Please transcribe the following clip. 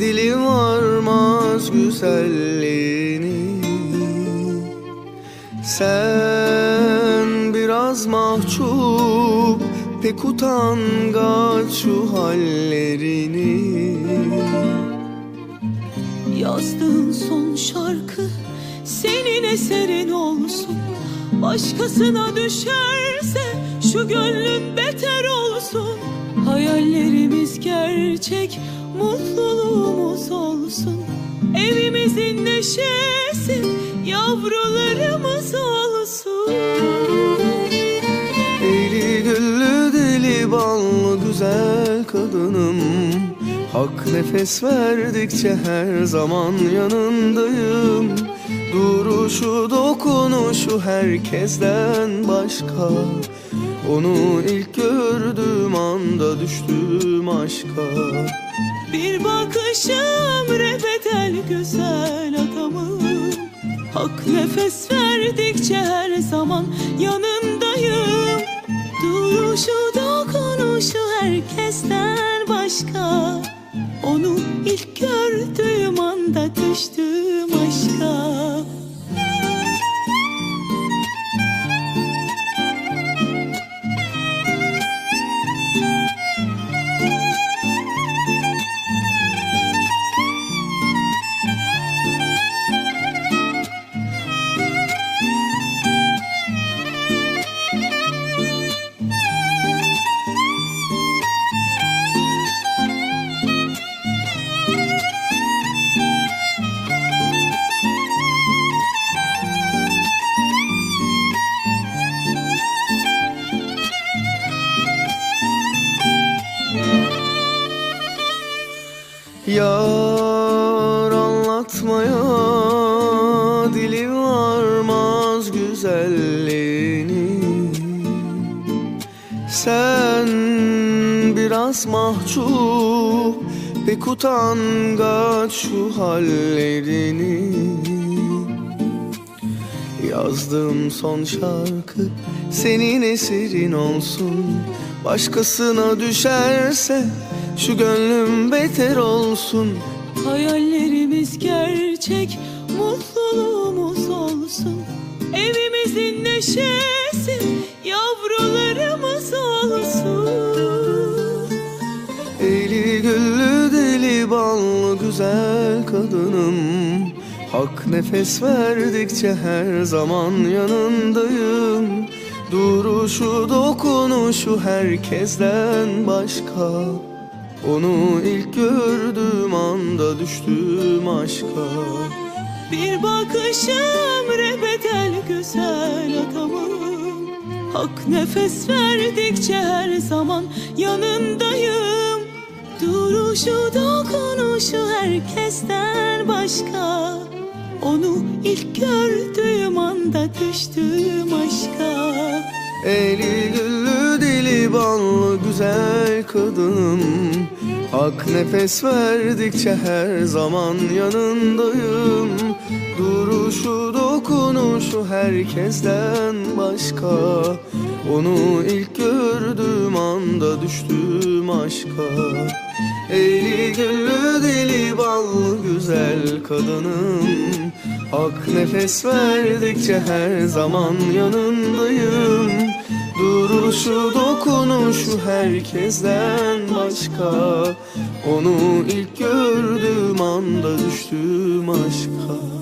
Dilim varmaz güzelliğini. Sen biraz mahcup Pek utangaç şu hallerini. Yazdığın son şarkı senin eserin olsun. Başkasına düşerse şu gönlün beter olsun. Hayallerimiz gerçek, mutluluğumuz olsun. Evimizin neşesi, yavrularımız olsun. Eli güllü deli ballı güzel kadınım. Hak nefes verdikçe her zaman yanındayım. Duruşu dokunuşu herkesten başka Onu ilk gördüğüm anda düştüm aşka. Bir bakışım rebedel güzel adamım Hak nefes verdikçe her zaman yanındayım. Duruşu dokunuşu herkesten başka. Onu ilk gördüğüm anda düştüm Yar anlatmaya dili varmaz güzelliğini. Sen biraz mahcup pek utangaç şu hallerini. Yazdığım son şarkı senin eserin olsun. Başkasına düşerse şu gönlüm beter olsun Hayallerimiz gerçek, mutluluğumuz olsun. Evimizin neşesi, yavrularımız olsun. Eli güllü deli ballı güzel kadınım Hak nefes verdikçe her zaman yanındayım Duruşu dokunuşu herkesten başka Onu ilk gördüğüm anda düştüm aşka Bir bakışım rebedel güzel adamım. Hak nefes verdikçe her zaman yanındayım. Duruşu dokunuşu herkesten başka. Onu ilk gördüğüm anda düştüm aşka. Eli güllü dili ballı güzel kadınım Hak nefes verdikçe her zaman yanındayım. Duruşu dokunuşu herkesten başka. Onu ilk gördüğüm anda düştüm aşka. Eli güllü dili ballı güzel kadınım. Hak nefes verdikçe her zaman yanındayım Duruşu dokunuşu herkesten başka. Onu ilk gördüğüm anda düştüm aşka